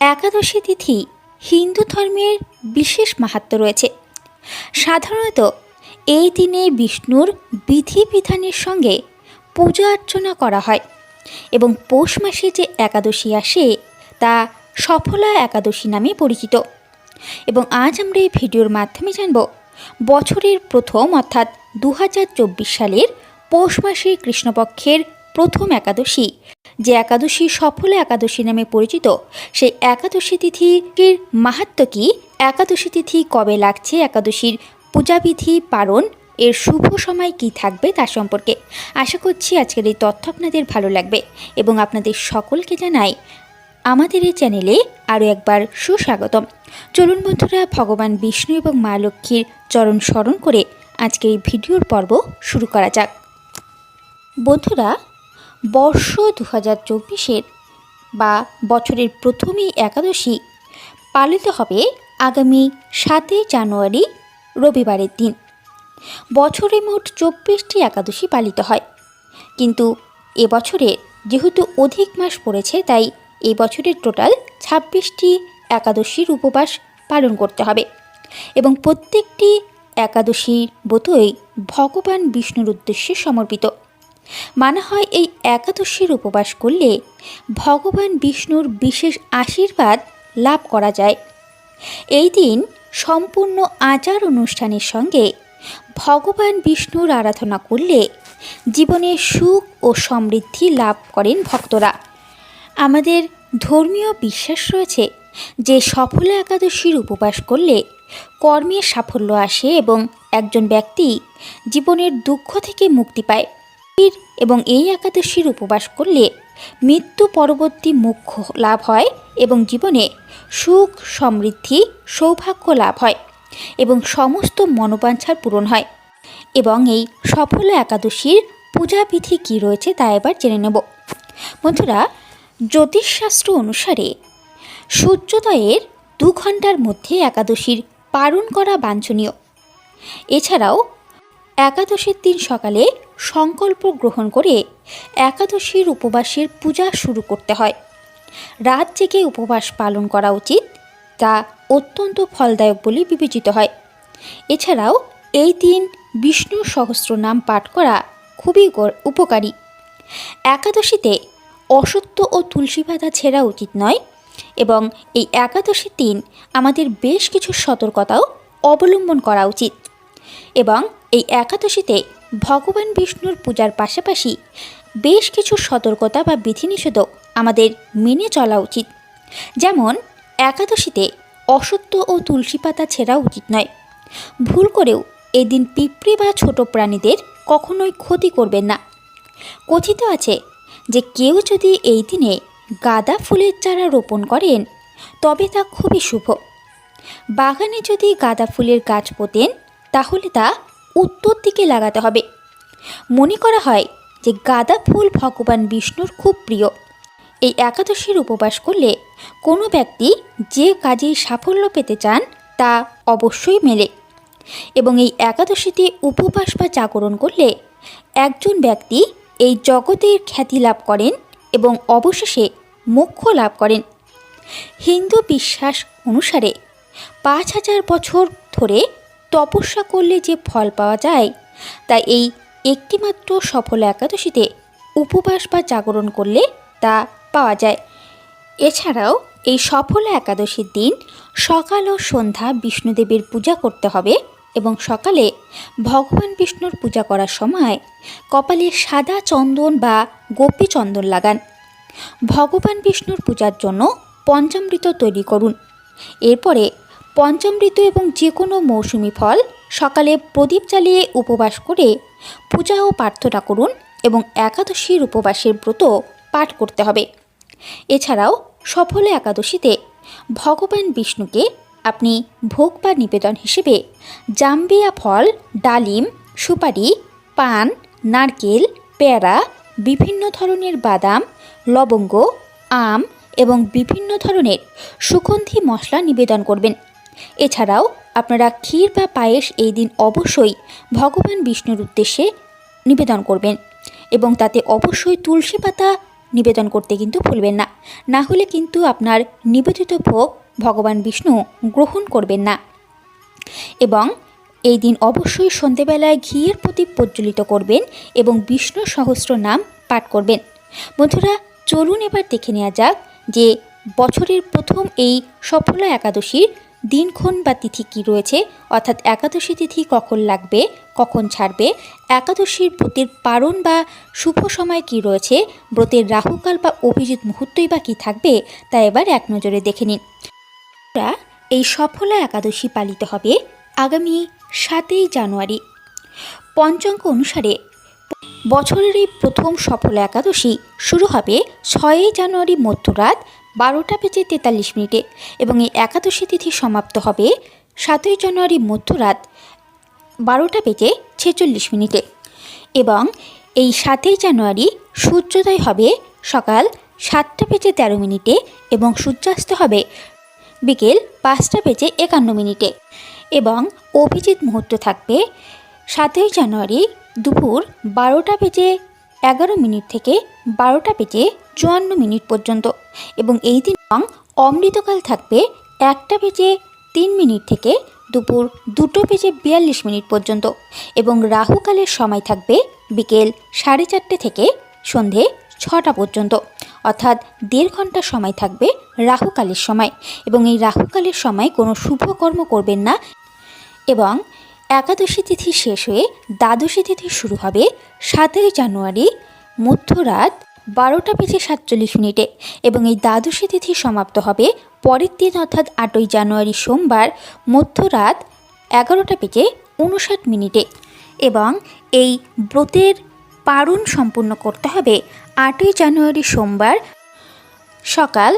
একাদশী তিথি হিন্দু ধর্মের বিশেষ মাহাত্ম্য রয়েছে। সাধারণত এই দিনে বিষ্ণুর বিধিবিধানের সঙ্গে পূজা অর্চনা করা হয় এবং পৌষ মাসে যে একাদশী আসে তা সফলা একাদশী নামে পরিচিত। এবং আজ আমরা এই ভিডিওর মাধ্যমে জানব বছরের প্রথম অর্থাৎ দু হাজার চব্বিশ সালের পৌষ মাসের কৃষ্ণপক্ষের প্রথম একাদশী। যে একাদশী সফল একাদশী নামে পরিচিত, সেই একাদশী তিথির মাহাত্ম কি? একাদশী তিথি কবে লাগছে? একাদশীর পূজাবিধি পালন, এর শুভ সময় কি থাকবে তার সম্পর্কে আশা করছি আজকের এই তথ্য আপনাদের ভালো লাগবে এবং আপনাদের সকলকে জানাই আমাদের এই চ্যানেলে আরও একবার সুস্বাগতম। চলুন বন্ধুরা, ভগবান বিষ্ণু এবং মা লক্ষ্মীর চরণ স্মরণ করে আজকের এই ভিডিওর পর্ব শুরু করা যাক। বন্ধুরা বর্ষ দু হাজার চব্বিশের বা বছরের প্রথমেই একাদশী পালিত হবে আগামী সাতই জানুয়ারি, রবিবারের দিন। বছরে মোট চব্বিশটি একাদশী পালিত হয়। কিন্তু এবছরে যেহেতু অধিক মাস পড়েছে, তাই এই বছরের টোটাল ছাব্বিশটি একাদশীর উপবাস পালন করতে হবে এবং প্রত্যেকটি একাদশীর বোধই ভগবান বিষ্ণুর উদ্দেশ্যে সমর্পিত। মানা হয় এই একাদশীর উপবাস করলে ভগবান বিষ্ণুর বিশেষ আশীর্বাদ লাভ করা যায়। এই দিন সম্পূর্ণ আচার অনুষ্ঠানের সঙ্গে ভগবান বিষ্ণুর আরাধনা করলে জীবনে সুখ ও সমৃদ্ধি লাভ করেন ভক্তরা। আমাদের ধর্মীয় বিশ্বাস রয়েছে যে সফল একাদশীর উপবাস করলে কর্মের সাফল্য আসে এবং একজন ব্যক্তি জীবনের দুঃখ থেকে মুক্তি পায়। এবং এই একাদশীর উপবাস করলে মৃত্যু পরবর্তী মুখ্য লাভ হয় এবং জীবনে সুখ, সমৃদ্ধি, সৌভাগ্য লাভ হয় এবং সমস্ত মনোবাঞ্ছার পূরণ হয়। এবং এই সফল একাদশীর পূজাবিধি কী রয়েছে তা এবার জেনে নেব। বন্ধুরা, জ্যোতিষশাস্ত্র অনুসারে সূর্যোদয়ের দু ঘণ্টার মধ্যে একাদশীর পালন করা বাঞ্ছনীয়। এছাড়াও, একাদশীর দিন সকালে সংকল্প গ্রহণ করে একাদশীর উপবাসের পূজা শুরু করতে হয়। রাত জেগে উপবাস পালন করা উচিত তা অত্যন্ত ফলদায়ক বলে বিবেচিত হয়। এছাড়াও এই দিন বিষ্ণু সহস্র নাম পাঠ করা খুবই উপকারী। একাদশীতে অসত্য ও তুলসী পাতা ছেঁড়া উচিত নয় এবং এই একাদশীর দিন আমাদের বেশ কিছু সতর্কতাও অবলম্বন করা উচিত। এবং এই একাদশীতে ভগবান বিষ্ণুর পূজার পাশাপাশি বেশ কিছু সতর্কতা বা বিধিনিষেধও আমাদের মেনে চলা উচিত। যেমন, একাদশীতে অসত্য ও তুলসী পাতা ছেঁড়া উচিত নয়। ভুল করেও এদিন পিঁপড়ে বা ছোট প্রাণীদের কখনোই ক্ষতি করবেন না। কথিত আছে যে, কেউ যদি এই দিনে গাঁদা ফুলের চারা রোপণ করেন, তবে তা খুবই শুভ। বাগানে যদি গাঁদা ফুলের গাছ পোতেন, তাহলে তা উত্তর দিকে লাগাতে হবে। মনে করা হয় যে গাঁদা ফুল ভগবান বিষ্ণুর খুব প্রিয়। এই একাদশীর উপবাস করলে কোনো ব্যক্তি যে কাজে সাফল্য পেতে চান, তা অবশ্যই মেলে। এবং এই একাদশীতে উপবাস বা জাগরণ করলে একজন ব্যক্তি এই জগতের খ্যাতি লাভ করেন এবং অবশেষে মোক্ষ লাভ করেন। হিন্দু বিশ্বাস অনুসারে পাঁচ হাজার বছর ধরে তপস্যা করলে যে ফল পাওয়া যায় তা এই একটিমাত্র সফল একাদশীতে উপবাস বা জাগরণ করলে তা পাওয়া যায়। এছাড়াও এই সফল একাদশীর দিন সকাল ও সন্ধ্যা বিষ্ণুদেবের পূজা করতে হবে এবং সকালে ভগবান বিষ্ণুর পূজা করার সময় কপালে সাদা চন্দন বা গোপী চন্দন লাগান। ভগবান বিষ্ণুর পূজার জন্য পঞ্চামৃত তৈরি করুন। এরপরে পঞ্চামৃত এবং যে কোনো মৌসুমি ফল সকালে প্রদীপ জ্বালিয়ে উপবাস করে পূজা ও প্রার্থনা করুন এবং একাদশীর উপবাসের ব্রত পাঠ করতে হবে। এছাড়াও সফল একাদশীতে ভগবান বিষ্ণুকে আপনি ভোগ বা নিবেদন হিসেবে জাম্বিয়া ফল, ডালিম, সুপারি, পান, নারকেল, পেয়ারা, বিভিন্ন ধরনের বাদাম, লবঙ্গ, আম এবং বিভিন্ন ধরনের সুগন্ধি মশলা নিবেদন করবেন। এছাড়াও আপনারা ক্ষীর বা পায়েস এই দিন অবশ্যই ভগবান বিষ্ণুর উদ্দেশ্যে নিবেদন করবেন এবং তাতে অবশ্যই তুলসী পাতা নিবেদন করতে কিন্তু ভুলবেন না। না হলে কিন্তু আপনার নিবেদিত ভোগ ভগবান বিষ্ণু গ্রহণ করবেন না। এবং এই দিন অবশ্যই সন্ধেবেলায় ঘিয়ের প্রদীপ প্রজ্বলিত করবেন এবং বিষ্ণু সহস্র নাম পাঠ করবেন। বন্ধুরা, চলুন এবার দেখে নেওয়া যাক যে বছরের প্রথম এই সফলা একাদশীর দিনক্ষণ বা তিথি কী রয়েছে? অর্থাৎ একাদশী তিথি কখন লাগবে? কখন ছাড়বে? একাদশীর ব্রতের পারণ বা শুভ সময় কী রয়েছে? ব্রতের রাহুকাল বা অভিজিৎ মুহূর্তই বা কী থাকবে? তা এবার এক নজরে দেখে নিন। এই সফলা একাদশী পালিত হবে আগামী সাতই জানুয়ারি। পঞ্চাঙ্গ অনুসারে বছরের এই প্রথম সফল একাদশী শুরু হবে ছয়ই জানুয়ারি মধ্যরাত বারোটা বেজে তেতাল্লিশ মিনিটে এবং এই একাদশী তিথি সমাপ্ত হবে সাতই জানুয়ারি মধ্যরাত বারোটা বেজে ছেচল্লিশ মিনিটে এবং এই সাতই জানুয়ারি সূর্যোদয় হবে সকাল সাতটা বেজে তেরো মিনিটে এবং সূর্যাস্ত হবে বিকেল পাঁচটা বেজে একান্ন মিনিটে এবং অভিজিৎ মুহূর্ত থাকবে সাতই জানুয়ারি দুপুর বারোটা বেজে এগারো মিনিট থেকে বারোটা বেজে চুয়ান্ন মিনিট পর্যন্ত এবং এই দিন রং অমৃতকাল থাকবে একটা বেজে তিন মিনিট থেকে দুপুর দুটো বেজে বিয়াল্লিশ মিনিট পর্যন্ত এবং রাহুকালের সময় থাকবে বিকেল সাড়ে চারটে থেকে সন্ধে ছটা পর্যন্ত। অর্থাৎ দেড় ঘণ্টা সময় থাকবে রাহুকালের সময় এবং এই রাহুকালের সময় কোনো শুভকর্ম করবেন না এবং একাদশী তিথি শেষ হয়ে দ্বাদশী তিথি শুরু হবে সাতই জানুয়ারি, মধ্যরাত বারোটা বেজে সাতচল্লিশ মিনিটে এবং এই দ্বাদশী তিথি সমাপ্ত হবে পরের দিন অর্থাৎ আটই জানুয়ারি সোমবার, মধ্যরাত এগারোটা বেজে উনষাট মিনিটে এবং এই ব্রতের পারণ সম্পূর্ণ করতে হবে আটই জানুয়ারি সোমবার সকাল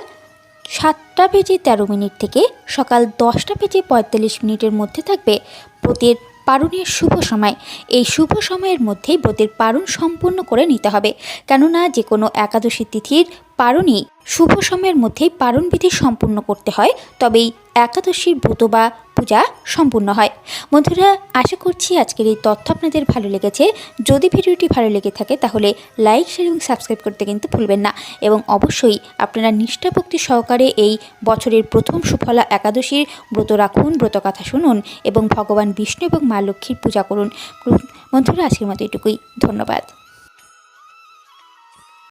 সাতটা বেজে তেরো মিনিট থেকে সকাল দশটা বেজে পঁয়তাল্লিশ মিনিটের মধ্যে থাকবে ব্রতের পারণের শুভ সময়। এই শুভ সময়ের মধ্যেই ব্রতের পারণ সম্পূর্ণ করে নিতে হবে। কেননা যে কোনো একাদশী তিথির পারণই শুভ সময়ের মধ্যেই পারণ বিধি সম্পূর্ণ করতে হয়, তবেই একাদশীর ব্রত বা পূজা সম্পূর্ণ হয়। বন্ধুরা, আশা করছি আজকের এই তথ্য আপনাদের ভালো লেগেছে। যদি ভিডিওটি ভালো লেগে থাকে, তাহলে লাইক, শেয়ার এবং সাবস্ক্রাইব করতে কিন্তু ভুলবেন না। এবং অবশ্যই আপনারা নিষ্ঠাভক্তি সহকারে এই বছরের প্রথম সুফলা একাদশীর ব্রত রাখুন, ব্রত কথা শুনুন এবং ভগবান বিষ্ণু এবং মা লক্ষ্মীর পূজা করুন। বন্ধুরা, আজকের মতো এটুকুই। ধন্যবাদ।